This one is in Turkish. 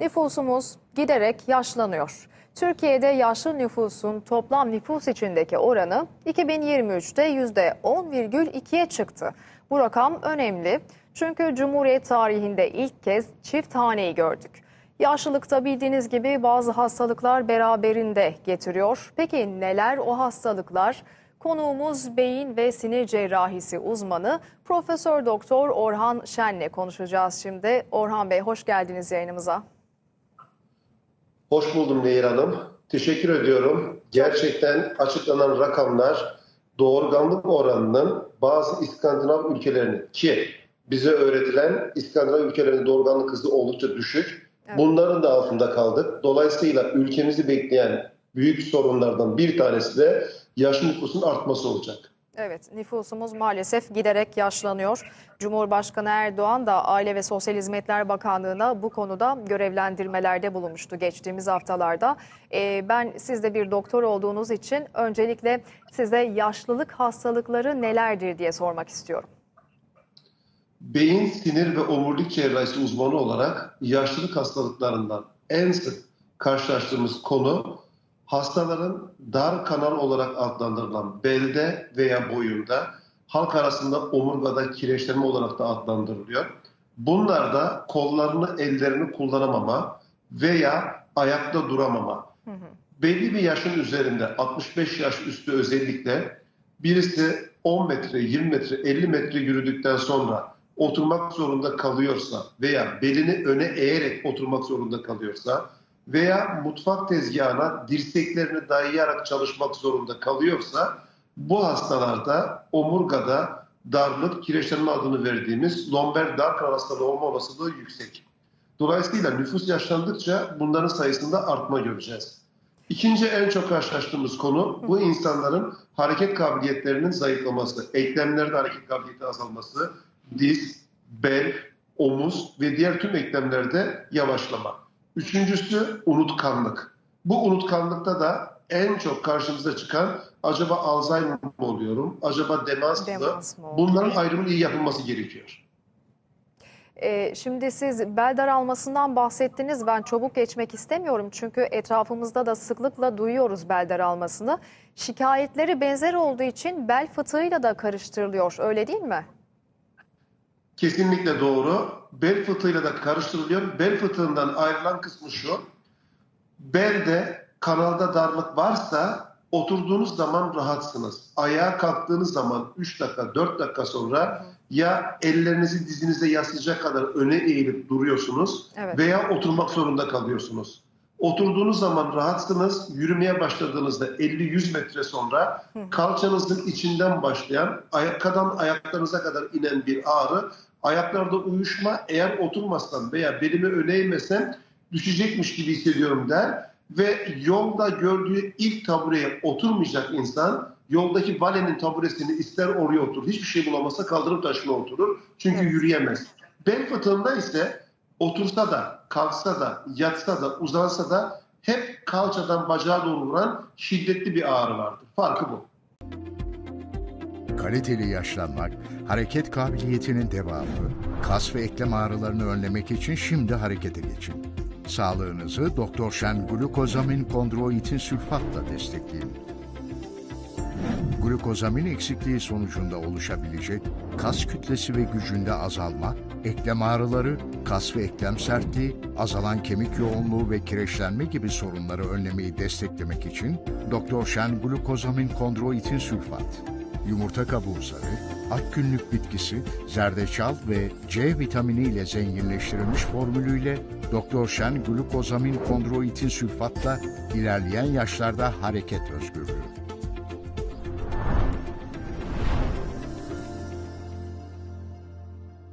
Nüfusumuz giderek yaşlanıyor. Türkiye'de yaşlı nüfusun toplam nüfus içindeki oranı 2023'te %10,2'ye çıktı. Bu rakam önemli çünkü Cumhuriyet tarihinde ilk kez çift haneyi gördük. Yaşlılıkta bildiğiniz gibi bazı hastalıklar beraberinde getiriyor. Peki neler o hastalıklar? Konuğumuz beyin ve sinir cerrahisi uzmanı Profesör Doktor Orhan Şen'le konuşacağız şimdi. Orhan Bey hoş geldiniz yayınımıza. Hoş buldum Nehir Hanım. Teşekkür ediyorum. Gerçekten açıklanan rakamlar doğurganlık oranının bazı İskandinav ülkelerinin ki bize öğretilen İskandinav ülkelerinin doğurganlık hızı oldukça düşük. Evet. Bunların da altında kaldık. Dolayısıyla ülkemizi bekleyen büyük sorunlardan bir tanesi de yaş nüfusun artması olacak. Evet, nüfusumuz maalesef giderek yaşlanıyor. Cumhurbaşkanı Erdoğan da Aile ve Sosyal Hizmetler Bakanlığı'na bu konuda görevlendirmelerde bulunmuştu geçtiğimiz haftalarda. Ee, ben siz de bir doktor olduğunuz için öncelikle size yaşlılık hastalıkları nelerdir diye sormak istiyorum. Beyin, sinir ve omurilik cerrahisi uzmanı olarak yaşlılık hastalıklarından en sık karşılaştığımız konu hastaların dar kanal olarak adlandırılan belde veya boyunda halk arasında omurgada kireçlenme olarak da adlandırılıyor. Bunlar da kollarını, ellerini kullanamama veya ayakta duramama. Belli bir yaşın üzerinde 65 yaş üstü özellikle birisi 10 metre, 20 metre, 50 metre yürüdükten sonra oturmak zorunda kalıyorsa veya belini öne eğerek oturmak zorunda kalıyorsa veya mutfak tezgahına dirseklerini dayayarak çalışmak zorunda kalıyorsa bu hastalarda omurgada darlık, kireçlenme adını verdiğimiz lomber dar kanal hastalığı olma olasılığı yüksek. Dolayısıyla nüfus yaşlandıkça bunların sayısında artma göreceğiz. İkinci en çok karşılaştığımız konu bu insanların hareket kabiliyetlerinin zayıflaması, eklemlerde hareket kabiliyeti azalması, diz, bel, omuz ve diğer tüm eklemlerde yavaşlama. Üçüncüsü unutkanlık. Bu unutkanlıkta da en çok karşımıza çıkan acaba Alzheimer mı oluyorum, acaba demans mı? Demans mı oldu? Bunların ayrımının iyi yapılması gerekiyor. Ee, şimdi siz bel daralmasından bahsettiniz. Ben çabuk geçmek istemiyorum çünkü etrafımızda da sıklıkla duyuyoruz bel daralmasını. Şikayetleri benzer olduğu için bel fıtığıyla da karıştırılıyor. Öyle değil mi? Kesinlikle doğru. Bel fıtığıyla da karıştırılıyor. Bel fıtığından ayrılan kısmı şu. Belde kanalda darlık varsa oturduğunuz zaman rahatsınız. Ayağa kalktığınız zaman 3 dakika 4 dakika sonra ya ellerinizi dizinize yaslayacak kadar öne eğilip duruyorsunuz Evet. veya oturmak zorunda kalıyorsunuz. Oturduğunuz zaman rahatsınız, yürümeye başladığınızda 50-100 metre sonra kalçanızın içinden başlayan, ayakkadan ayaklarınıza kadar inen bir ağrı, ayaklarda uyuşma, eğer oturmazsam veya belimi öne eğmesem düşecekmiş gibi hissediyorum der ve yolda gördüğü ilk tabureye oturmayacak insan yoldaki valenin taburesini ister oraya oturur, hiçbir şey bulamazsa kaldırım taşına oturur çünkü Evet. yürüyemez. Bel fıtığında ise otursa da, kalksa da, yatsa da, uzansa da hep kalçadan bacağa doğru vuran şiddetli bir ağrı vardır. Farkı bu. Kaliteli yaşlanmak, hareket kabiliyetinin devamı, kas ve eklem ağrılarını önlemek için şimdi harekete geçin. Sağlığınızı Doktor Şen glukozamin kondroitin sülfatla destekleyin. Glukozamin eksikliği sonucunda oluşabilecek kas kütlesi ve gücünde azalma, eklem ağrıları, kas ve eklem sertliği, azalan kemik yoğunluğu ve kireçlenme gibi sorunları önlemeyi desteklemek için Doktor Şen glukozamin kondroitin sülfat, yumurta kabuğu zarı, ak günlük bitkisi, zerdeçal ve C vitamini ile zenginleştirilmiş formülüyle Doktor Şen glukozamin kondroitin sülfatla ilerleyen yaşlarda hareket özgürlüğü.